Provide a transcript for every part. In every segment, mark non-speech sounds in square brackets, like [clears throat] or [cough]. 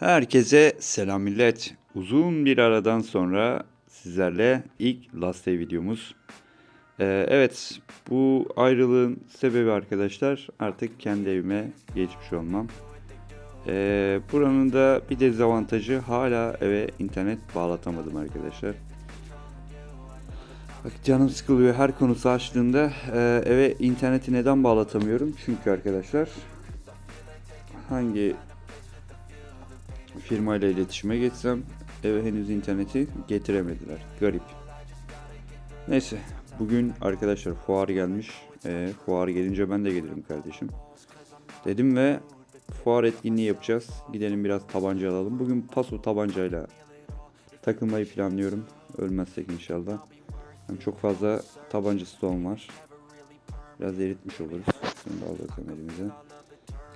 Herkese selam millet. Uzun bir aradan sonra sizlerle ilk Last Day videomuz. Ee, evet bu ayrılığın sebebi arkadaşlar artık kendi evime geçmiş olmam. Ee, buranın da bir dezavantajı hala eve internet bağlatamadım arkadaşlar. Bak canım sıkılıyor her konusu açtığında e, eve interneti neden bağlatamıyorum? Çünkü arkadaşlar hangi firmayla iletişime geçsem eve henüz interneti getiremediler. Garip. Neyse bugün arkadaşlar fuar gelmiş. E, fuar gelince ben de gelirim kardeşim. Dedim ve fuar etkinliği yapacağız. Gidelim biraz tabanca alalım. Bugün paso tabancayla takılmayı planlıyorum. Ölmezsek inşallah. Hem çok fazla tabanca stoğum var. Biraz eritmiş oluruz. Şunu da alalım elimize.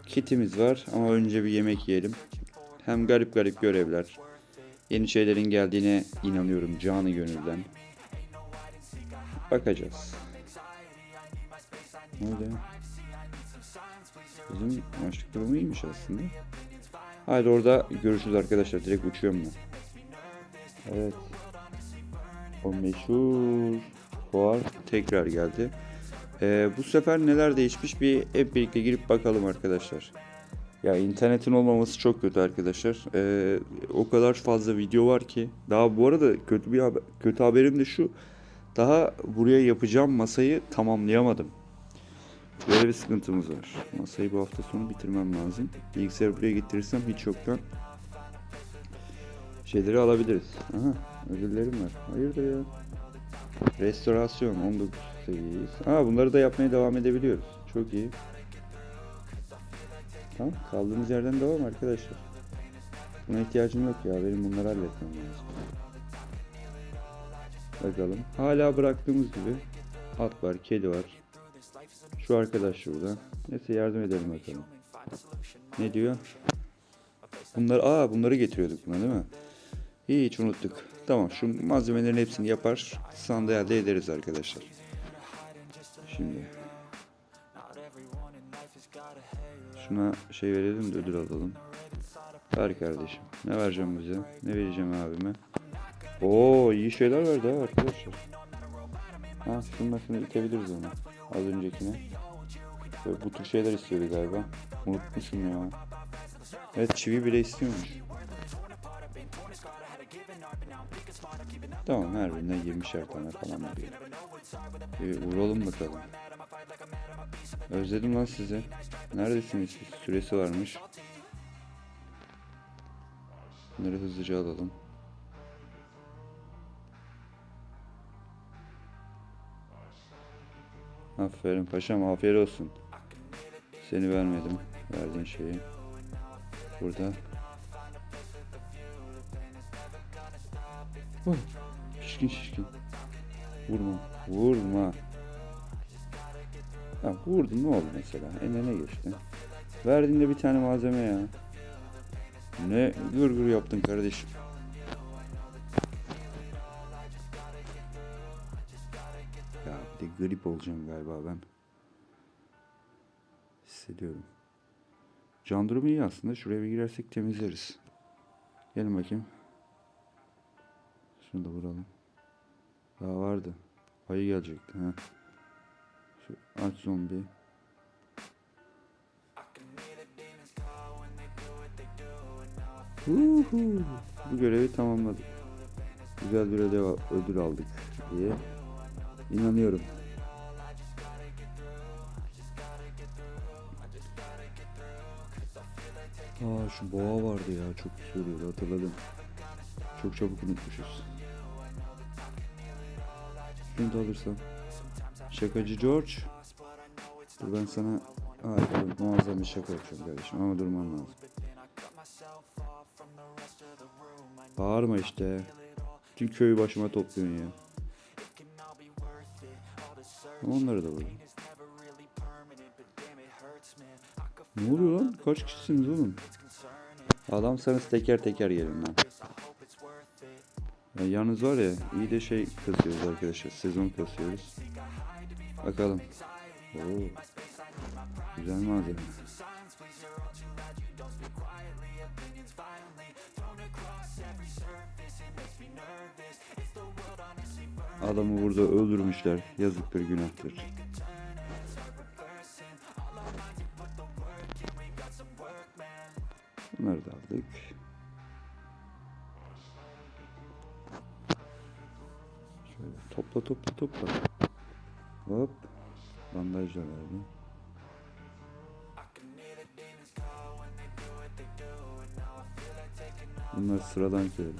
Kitimiz var ama önce bir yemek yiyelim. Hem garip garip görevler. Yeni şeylerin geldiğine inanıyorum canı gönülden. Bakacağız. Ya? Bizim maçlık durumu iyiymiş aslında. Haydi orada görüşürüz arkadaşlar. Direkt uçuyorum ben. Evet. O meşhur fuar tekrar geldi. Ee, bu sefer neler değişmiş bir hep birlikte girip bakalım arkadaşlar. Ya internetin olmaması çok kötü arkadaşlar. Ee, o kadar fazla video var ki. Daha bu arada kötü bir haber, kötü haberim de şu. Daha buraya yapacağım masayı tamamlayamadım. Böyle bir sıkıntımız var. Masayı bu hafta sonu bitirmem lazım. Bilgisayarı buraya getirirsem hiç yoktan şeyleri alabiliriz. Aha ödüllerim var. Hayırdır ya. Restorasyon 19 seviyeyiz. Ha bunları da yapmaya devam edebiliyoruz. Çok iyi. Tamam kaldığımız yerden devam arkadaşlar. Buna ihtiyacım yok ya. Benim bunları halletmem lazım. Bakalım. Hala bıraktığımız gibi at var, kedi var. Şu arkadaş şurada. Neyse yardım edelim bakalım. Ne diyor? Bunlar aa bunları getiriyorduk buna değil mi? Hiç unuttuk. Tamam şu malzemelerin hepsini yapar. Sandığı elde ederiz arkadaşlar. Şimdi. Şuna şey verelim de ödül alalım. Ver kardeşim. Ne vereceğim bize? Ne vereceğim abime? Oo iyi şeyler verdi ha arkadaşlar. Ha şununla şunu itebiliriz onu. Az öncekine. Böyle bu tür şeyler istiyordu galiba. Unutmuşum ya. Evet çivi bile istiyormuş. Tamam her birinden 20'şer tane falan veriyor. Bir vuralım bakalım. Özledim lan sizi. Neredesiniz siz? Süresi varmış. Bunları hızlıca alalım. Aferin paşam afiyet olsun. Seni vermedim. Verdiğin şeyi. Burada. Oh, şişkin şişkin. Vurma. Vurma. Ha, vurdun ne oldu mesela? Eline geçti. Verdiğinde bir tane malzeme ya. Ne gır gır yaptın kardeşim. Ya bir de grip olacağım galiba ben. Hissediyorum. Can durumu iyi aslında. Şuraya bir girersek temizleriz. Gelin bakayım. Şunu da vuralım. Daha vardı. Ayı gelecekti. Ha. Şu aç zombi. Uhu. Bu görevi tamamladık. Güzel bir ödül, ödül aldık diye inanıyorum. Aa şu boğa vardı ya çok söylüyordu hatırladım. Çok çabuk unutmuşuz. Şunu da alırsam. Şakacı George. Dur ben sana harika muazzam bir şaka yapacağım kardeşim ama durman lazım. Bağırma işte. Tüm köyü başıma topluyorsun ya. Onları da vurun. Ne oluyor lan? Kaç kişisiniz oğlum? Adamsanız teker teker gelin lan. Ya yalnız var ya iyi de şey kasıyoruz arkadaşlar. Sezon kasıyoruz. Bakalım. Oo. Güzel malzeme. Adamı burada öldürmüşler. Yazıktır, günahtır. Bunları da aldık. Şöyle topla topla topla. Bandaj da verdi. Bunlar sıradan köylü.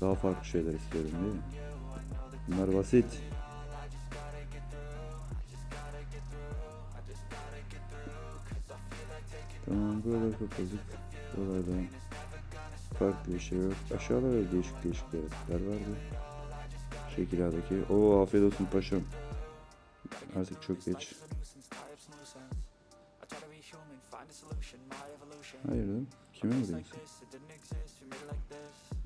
Daha farklı şeyler istiyorum değil mi? Bunlar basit. Tamam böyle topladık. Buralarda farklı bir şey yok. Aşağıda böyle değişik değişik yaratıklar vardı. Şekiladaki. Oo afiyet olsun paşam. Artık çok geç. Hayırdır? Kime mi diyorsun?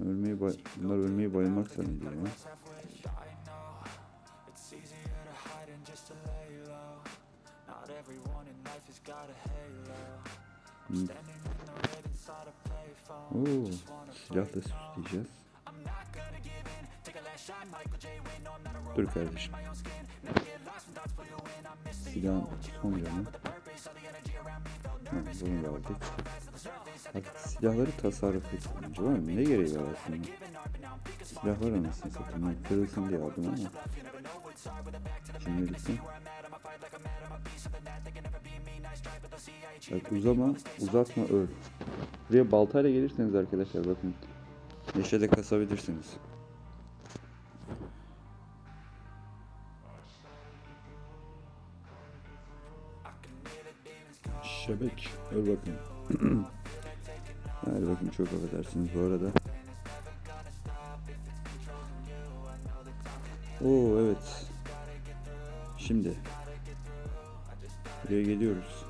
Ölmeyi bay Bunlar ölmeyi bayılmak zannediyor ya. Hmm. Oo, silahla süsleyeceğiz. Dur kardeşim. Silahın son canı. Bunu da aldık. Artık silahları tasarruf etsince var mı? Ne gereği var aslında? Silah var anasını satayım. Ben kırılsın diye aldım ama. Şimdilikten. Bak uzama, uzatma öl. Buraya baltayla gelirseniz arkadaşlar bakın. Neşede kasabilirsiniz. Şebek. Öl bakın. Hadi bakın [clears throat] çok affedersiniz bu arada. Oo evet. Şimdi. Buraya geliyoruz.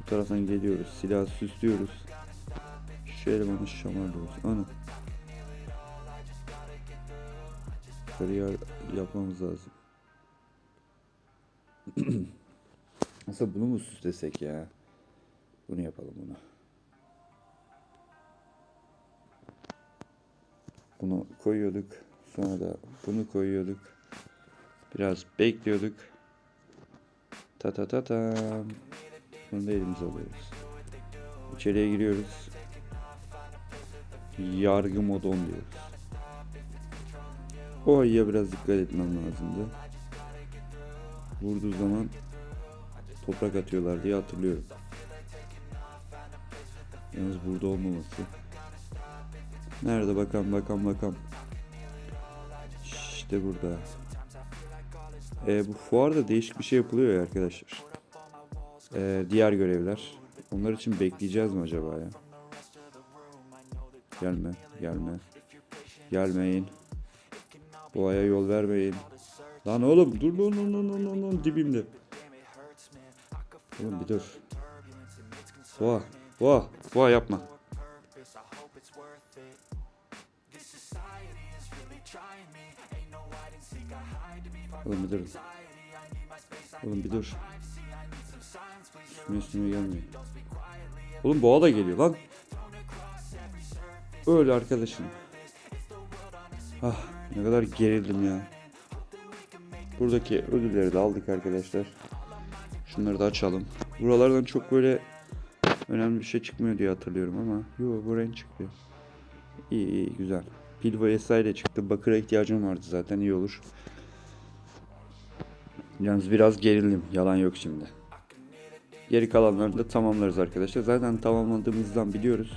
Bu taraftan geliyoruz. Silah süslüyoruz. Şu elemanı şamarlıyoruz. Ana. Kariyer yapmamız lazım. [clears throat] Aslında bunu mu süslesek ya? Bunu yapalım bunu. Bunu koyuyorduk. Sonra da bunu koyuyorduk. Biraz bekliyorduk. Ta ta ta ta. Bunu da elimize alıyoruz. İçeriye giriyoruz. Yargı modon diyoruz. O ayıya biraz dikkat etmem lazımdı. Vurduğu zaman toprak atıyorlar diye hatırlıyorum. Yalnız burada olmaması. Nerede bakalım bakalım bakalım. İşte burada. Ee, bu fuarda değişik bir şey yapılıyor ya arkadaşlar. Ee, diğer görevler. Onlar için bekleyeceğiz mi acaba ya? Gelme, gelme. Gelmeyin. Boğaya yol vermeyin. Lan oğlum dur dur dur dur dur dur dibimde. Oğlum bir dur. Boğa, boğa, boğa yapma. Oğlum bir dur. Oğlum bir dur. Üstüme üstüme gelmiyor. Oğlum boğa da geliyor lan. Öyle arkadaşım. Ah ne kadar gerildim ya. Buradaki ödülleri de aldık arkadaşlar. Şunları da açalım. Buralardan çok böyle önemli bir şey çıkmıyor diye hatırlıyorum ama. Yo bu renk çıktı. İyi iyi güzel. Pil vesaire çıktı. Bakıra ihtiyacım vardı zaten iyi olur. Yalnız biraz gerildim. Yalan yok şimdi. Geri kalanlarını da tamamlarız arkadaşlar. Zaten tamamladığımızdan biliyoruz.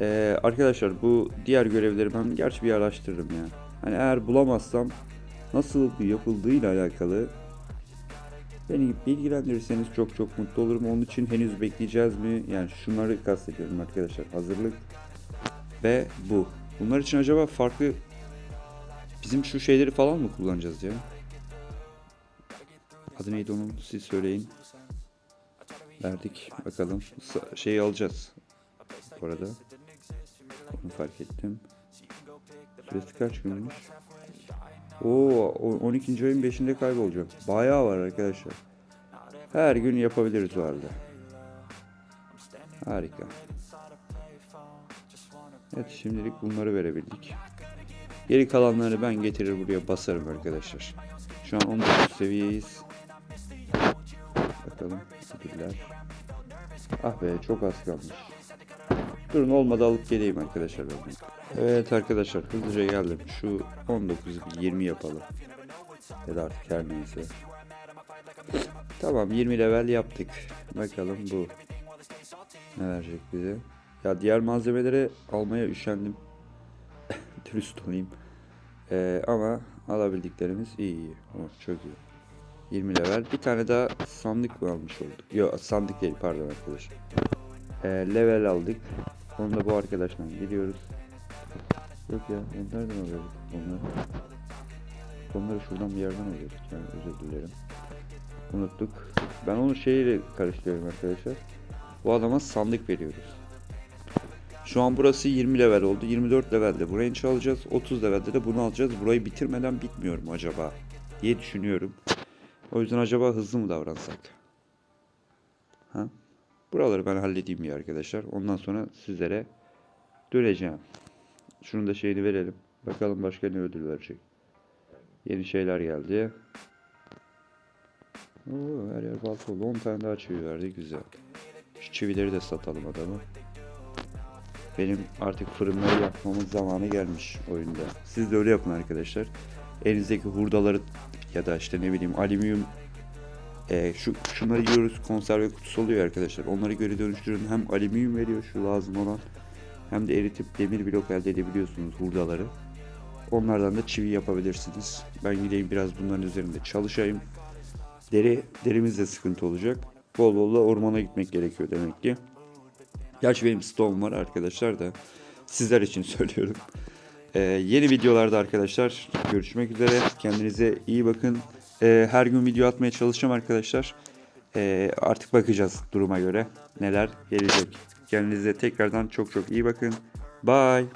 Ee, arkadaşlar bu diğer görevleri ben gerçi bir araştırırım ya. Hani eğer bulamazsam nasıl yapıldığıyla alakalı beni bilgilendirirseniz çok çok mutlu olurum. Onun için henüz bekleyeceğiz mi? Yani şunları kastediyorum arkadaşlar. Hazırlık ve bu. Bunlar için acaba farklı bizim şu şeyleri falan mı kullanacağız ya? Adı neydi onun? Siz söyleyin. Verdik. Bakalım. Şeyi alacağız. Bu arada. Onu fark ettim. Süresi kaç günmüş? Oo, o- 12. ayın 5'inde kaybolacak. Bayağı var arkadaşlar. Her gün yapabiliriz bu arada. Harika. Evet şimdilik bunları verebildik. Geri kalanları ben getirir buraya basarım arkadaşlar. Şu an 19 seviyeyiz. Bakalım ödüller. Ah be çok az kalmış. Durun olmadı alıp geleyim arkadaşlar. Evet arkadaşlar hızlıca geldim. Şu 19'u bir 20 yapalım. Ya da artık her neyse. Tamam 20 level yaptık. Bakalım bu ne verecek bize. Ya diğer malzemeleri almaya üşendim. [laughs] Dürüst olayım. Ee, ama alabildiklerimiz iyi iyi. Oh, çok iyi. 20 level. Bir tane daha sandık mı almış olduk? Yok sandık değil pardon arkadaşlar. Ee, level aldık. Onu da bu arkadaştan gidiyoruz. Yok ya onu nereden alıyorduk? Onları. Onları şuradan bir yerden alıyorduk yani özür dilerim. Unuttuk. Ben onu şeyle karıştırıyorum arkadaşlar. Bu adama sandık veriyoruz. Şu an burası 20 level oldu. 24 levelde bu range alacağız. 30 levelde de bunu alacağız. Burayı bitirmeden bitmiyor mu acaba? Diye düşünüyorum. O yüzden acaba hızlı mı davransak? Buraları ben halledeyim ya arkadaşlar. Ondan sonra sizlere döneceğim. Şunun da şeyini verelim. Bakalım başka ne ödül verecek. Yeni şeyler geldi. Oo, her yer balta oldu. 10 tane daha çivi verdi. Güzel. Şu çivileri de satalım adamı. Benim artık fırınları yapmamın zamanı gelmiş oyunda. Siz de öyle yapın arkadaşlar. Elinizdeki hurdaları ya da işte ne bileyim alüminyum e, şu şunları yiyoruz konserve kutusu oluyor arkadaşlar. Onları geri dönüştürün. Hem alüminyum veriyor şu lazım olan hem de eritip demir blok elde edebiliyorsunuz hurdaları. Onlardan da çivi yapabilirsiniz. Ben gideyim biraz bunların üzerinde çalışayım. Deri, derimizde sıkıntı olacak. Bol bol da ormana gitmek gerekiyor demek ki. Gerçi benim stone var arkadaşlar da sizler için [laughs] söylüyorum. Ee, yeni videolarda arkadaşlar görüşmek üzere. Kendinize iyi bakın. Ee, her gün video atmaya çalışacağım arkadaşlar. Ee, artık bakacağız duruma göre neler gelecek. Kendinize tekrardan çok çok iyi bakın. Bye.